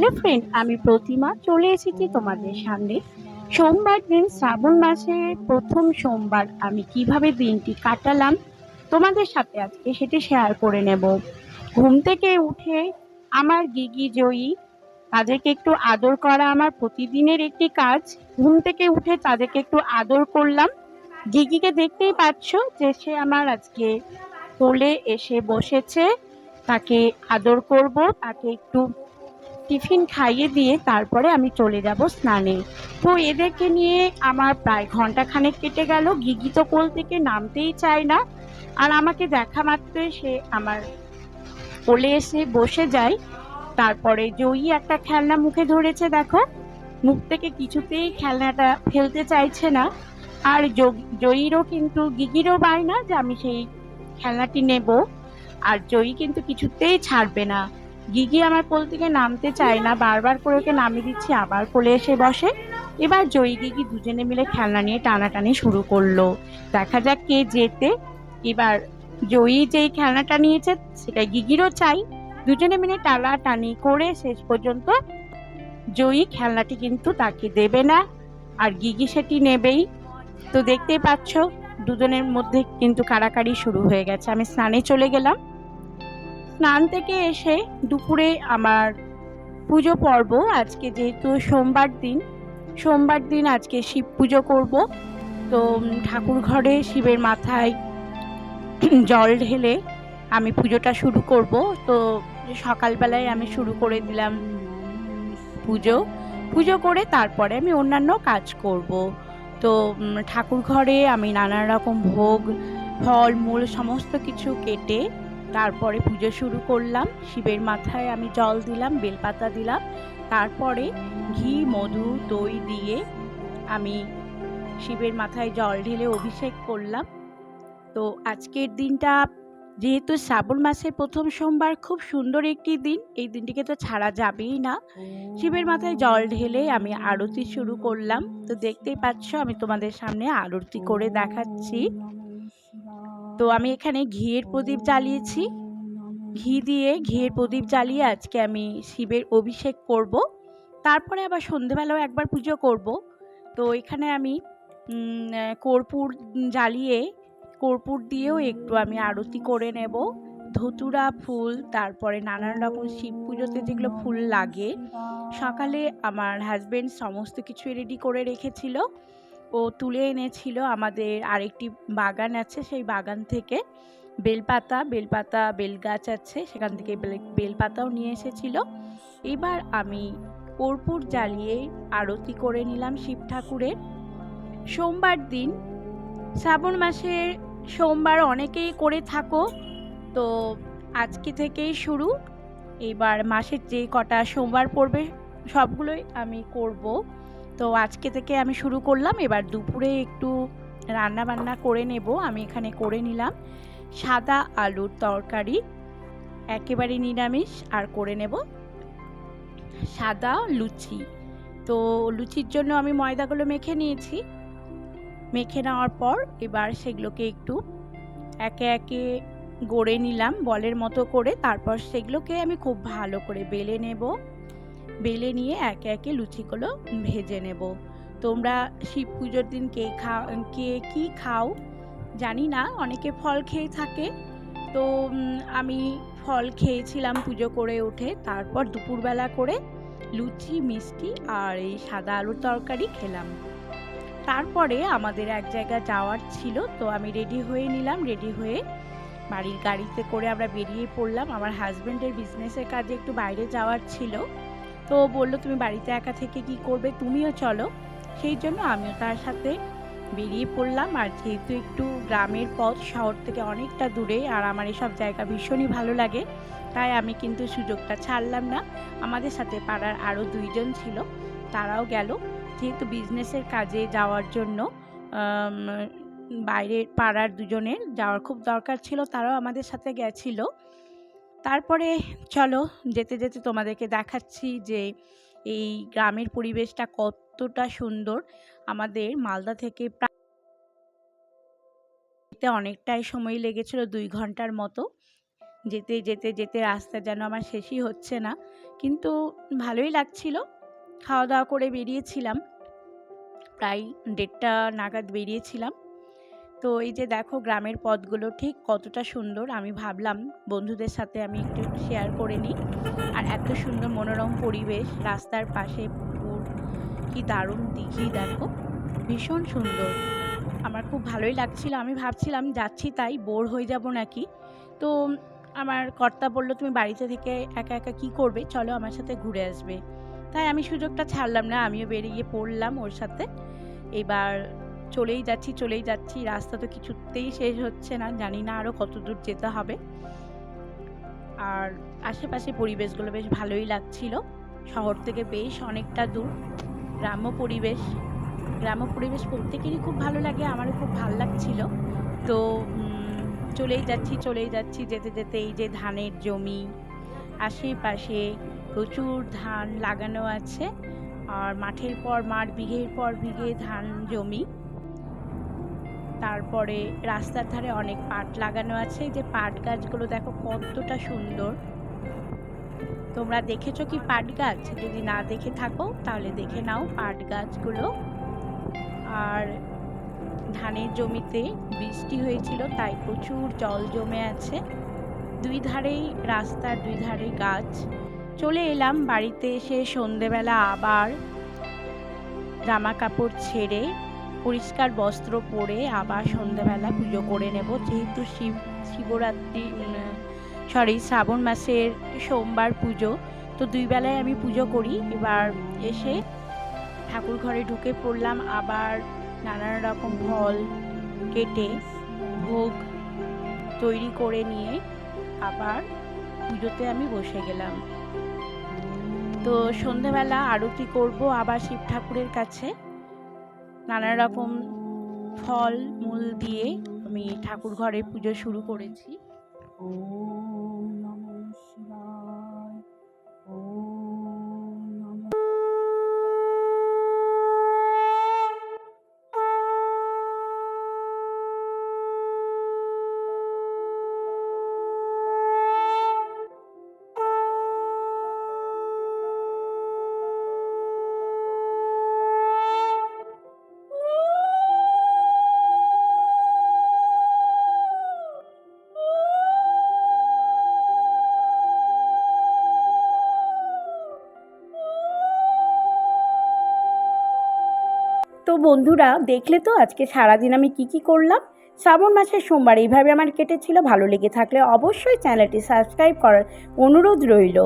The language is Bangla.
হ্যালো ফ্রেন্ড আমি প্রতিমা। চলে এসেছি তোমাদের সামনে। সোমবার দিন শ্রাবণ মাসের প্রথম সোমবার আমি কীভাবে দিনটি কাটালাম তোমাদের সাথে আজকে সেটি শেয়ার করে নেব। ঘুম থেকে উঠে আমার গিগি জয়ী, তাদেরকে একটু আদর করা আমার প্রতিদিনের একটি কাজ। ঘুম থেকে উঠে তাদেরকে একটু আদর করলাম। গিগিকে দেখতেই পাচ্ছ যে সে আমার আজকে কোলে এসে বসেছে। তাকে আদর করব, তাকে একটু টিফিন খাইয়ে দিয়ে তারপরে আমি চলে যাব স্নানে। তো এদেরকে নিয়ে আমার প্রায় ঘণ্টা খানেক কেটে গেল। গিগি তো কোল থেকে নামতেই চায় না। আর আমাকে দেখা মাত্রই সে আমার কোলে এসে বসে যায়। তারপরে জয়ী একটা খেলনা মুখে ধরেছে, দেখো। মুখ থেকে কিছুতেই খেলনাটা ফেলতে চাইছে না। আর জয়ীরও কিন্তু, গিগিরও বায় না যে আমি সেই খেলনাটি নেব। আর জয়ী কিন্তু কিছুতেই ছাড়বে না। গিগি আমার কোল থেকে নামতে চায় না, বারবার করে ওকে নামিয়ে দিচ্ছি, আবার কোলে এসে বসে। এবার জয়ী গিগি দুজনে মিলে খেলনা নিয়ে টানাটানি শুরু করল। দেখা যাক কে জেতে। এবার জয়ী যেই খেলনাটা নিয়েছে, সেটা গিগিরও চাই। দুজনে মিলে টানাটানি করে শেষ পর্যন্ত জয়ী খেলনাটি কিন্তু তাকে দেবে না, আর গিগি সেটি নেবেই। তো দেখতেই পাচ্ছ, দুজনের মধ্যে কিন্তু কাড়াকাড়ি শুরু হয়ে গেছে। আমি স্নানে চলে গেলাম। স্নান থেকে এসে দুপুরে আমার পুজো পর্ব, আজকে যেহেতু সোমবার দিন সোমবার দিন আজকে শিব পুজো করব। তো ঠাকুর ঘরে শিবের মাথায় জল ঢেলে আমি পুজোটা শুরু করব। তো, সকালবেলায় আমি শুরু করে দিলাম পুজো। পুজো করে তারপরে আমি অন্যান্য কাজ করব। তো ঠাকুর ঘরে আমি নানা রকম ভোগ, ফল, মূল, সমস্ত কিছু কেটে তারপরে পুজো শুরু করলাম। শিবের মাথায় আমি জল দিলাম, বেলপাতা দিলাম। তারপরে ঘি, মধু, দই দিয়ে আমি শিবের মাথায় জল ঢেলে অভিষেক করলাম। তো আজকের দিনটা, যেহেতু শ্রাবণ মাসের প্রথম সোমবার, খুব সুন্দর একটি দিন। এই দিনটিকে তো ছাড়া যাবেই না। শিবের মাথায় জল ঢেলে আমি আরতি শুরু করলাম। তো দেখতেই পাচ্ছ, আমি তোমাদের সামনে আরতি করে দেখাচ্ছি। তো আমি এখানে ঘিয়ের প্রদীপ জ্বালিয়েছি। ঘি দিয়ে ঘিয়ের প্রদীপ জ্বালিয়ে আজকে আমি শিবের অভিষেক করব। তারপরে আবার সন্ধেবেলাও একবার পুজো করব। তো এখানে আমি কর্পূর জ্বালিয়ে, কর্পূর দিয়েও একটু আমি আরতি করে নেব। ধতুরা ফুল, তারপরে নানান রকম শিব পুজোতে যেগুলো ফুল লাগে। সকালে আমার হাজব্যান্ড সমস্ত কিছু রেডি করে রেখেছিল। ও তুলে এনেছিল আমাদের আরেকটি বাগান আছে, সেই বাগান থেকে বেলপাতা বেলপাতা, বেলগাছ আছে, সেখান থেকে বেল- বেলপাতাও নিয়ে এসেছিল। এবার আমি কর্পূর জ্বালিয়ে আরতি করে নিলাম শিব ঠাকুরের। সোমবার দিন, শ্রাবণ মাসের সোমবার অনেকেই করে থাকো, তো আজকে থেকেই শুরু। এবার মাসের যে কটা সোমবার পড়বে, সবগুলোই আমি করব। তো আজকে থেকে আমি শুরু করলাম। এবার দুপুরে একটু রান্না বান্না করে নেব। আমি এখানে করে নিলাম সাদা আলুর তরকারি, একেবারে নিরামিষ, আর করে নেব সাদা লুচি। তো লুচির জন্য আমি ময়দাগুলো মেখে নিয়েছি। মেখে নেওয়ার পর এবার সেগুলোকে একটু একে একে গড়ে নিলাম বলের মতো করে। তারপর সেগুলোকে আমি খুব ভালো করে বেলে নেব। বেলে নিয়ে একে একে লুচিগুলো ভেজে নেব। তোমরা শিব পুজোর দিন কে খাও কে কী খাও জানি না, অনেকে ফল খেয়ে থাকে। তো আমি ফল খেয়েছিলাম পুজো করে উঠে, তারপর দুপুরবেলা করে লুচি, মিষ্টি আর এই সাদা আলুর তরকারি খেলাম। তারপরে আমাদের এক জায়গা যাওয়ার ছিল, তো আমি রেডি হয়ে নিলাম, রেডি হয়ে বাড়ির গাড়িতে করে আমরা বেরিয়ে পড়লাম। আমার হাজব্যান্ডের বিজনেসের কাজে একটু বাইরে যাওয়ার ছিল। তো বলল, তুমি বাড়িতে একা থেকে কি করবে? তুমিও চলো। সেই জন্য আমিও তার সাথে বেরিয়ে পড়লাম। আর যেহেতু একটু গ্রামের পথ, শহর থেকে অনেকটা দূরে, আর আমার এসব জায়গা ভীষণই ভালো লাগে, তাই আমি কিন্তু সুযোগটা ছাড়লাম না। আমাদের সাথে পাড়ার আরও দুইজন ছিল, তারাও গেল। যেহেতু বিজনেসের কাজে যাওয়ার জন্য বাইরের পাড়ার দুজনের যাওয়ার খুব দরকার ছিল, তারাও আমাদের সাথে গেছিল। তারপরে চলো যেতে যেতে তোমাদেরকে দেখাচ্ছি যে এই গ্রামের পরিবেশটা কতটা সুন্দর। আমাদের মালদা থেকে প্রায় অনেকটাই সময় লেগেছিল দুই ঘণ্টার মতো। যেতে যেতে যেতে রাস্তা যেন আমার শেষই হচ্ছে না। কিন্তু ভালোই লাগছিল। খাওয়া দাওয়া করে বেরিয়েছিলাম। প্রায় দেড়টা নাগাদ বেরিয়েছিলাম। তো এই যে দেখো গ্রামের পথগুলো ঠিক কতটা সুন্দর, আমি ভাবলাম বন্ধুদের সাথে আমি একটু শেয়ার করে নিই। আর এত সুন্দর মনোরম পরিবেশ, রাস্তার পাশে পুকুর, কি দারুণ দিঘি দেখো, ভীষণ সুন্দর। আমার খুব ভালোই লাগছিল, আমি ভাবছিলাম যাচ্ছি তাই বোর হয়ে যাব নাকি। তো আমার কর্তা বলল, তুমি বাড়িতে থেকে একা একা কি করবে? চলো আমার সাথে ঘুরে আসবে। তাই আমি সুযোগটা ছাড়লাম না, আমিও বেরিয়ে পড়লাম ওর সাথে। এবার চলেই যাচ্ছি চলেই যাচ্ছি। রাস্তা তো কিছুতেই শেষ হচ্ছে না, জানি না আরও কত দূর যেতে হবে। আর আশেপাশে পরিবেশগুলো বেশ ভালোই লাগছিল। শহর থেকে বেশ অনেকটা দূর। গ্রাম্য পরিবেশ গ্রাম্য পরিবেশ প্রত্যেকেরই খুব ভালো লাগে, আমারও খুব ভালো লাগছিল। তো চলেই যাচ্ছি চলেই যাচ্ছি, যেতে যেতে এই যে ধানের জমি, আশেপাশে প্রচুর ধান লাগানো আছে। আর মাঠের পর মাঠ, বিঘের পর বিঘে ধান জমি। তারপরে রাস্তার ধারে অনেক পাট লাগানো আছে। যে পাট গাছগুলো দেখো কতটা সুন্দর। তোমরা দেখেছ কি পাট গাছ? যদি না দেখে থাকো, তাহলে দেখে নাও পাট গাছগুলো। আর ধানের জমিতে বৃষ্টি হয়েছিল, তাই প্রচুর জল জমে আছে। দুই ধারেই রাস্তার দুই ধারে গাছ। চলে এলাম বাড়িতে এসে সন্ধেবেলা আবার জামা কাপড় ছেড়ে পরিষ্কার বস্ত্র পরে আবার সন্ধ্যাবেলা পুজো করে নেব। যেহেতু শিব, শিবরাত্রি সরি শ্রাবণ মাসের সোমবার পুজো, তো দুই বেলায় আমি পুজো করি। এবার এসে ঠাকুর ঘরে ঢুকে পড়লাম। আবার নানান রকম ফল কেটে ভোগ তৈরি করে নিয়ে আবার পুজোতে আমি বসে গেলাম। তো সন্ধেবেলা আরতি করব আবার শিব ঠাকুরের কাছে। নানা রকম ফল মূল দিয়ে আমি ঠাকুর ঘরে পুজো শুরু করেছি। তো বন্ধুরা, দেখলে তো আজকে সারাদিন আমি কি কি করলাম? শ্রাবণ মাসের সোমবার এইভাবে আমার কেটেছিল, ভালো লেগে থাকলে অবশ্যই চ্যানেলটি সাবস্ক্রাইব করার অনুরোধ রইল।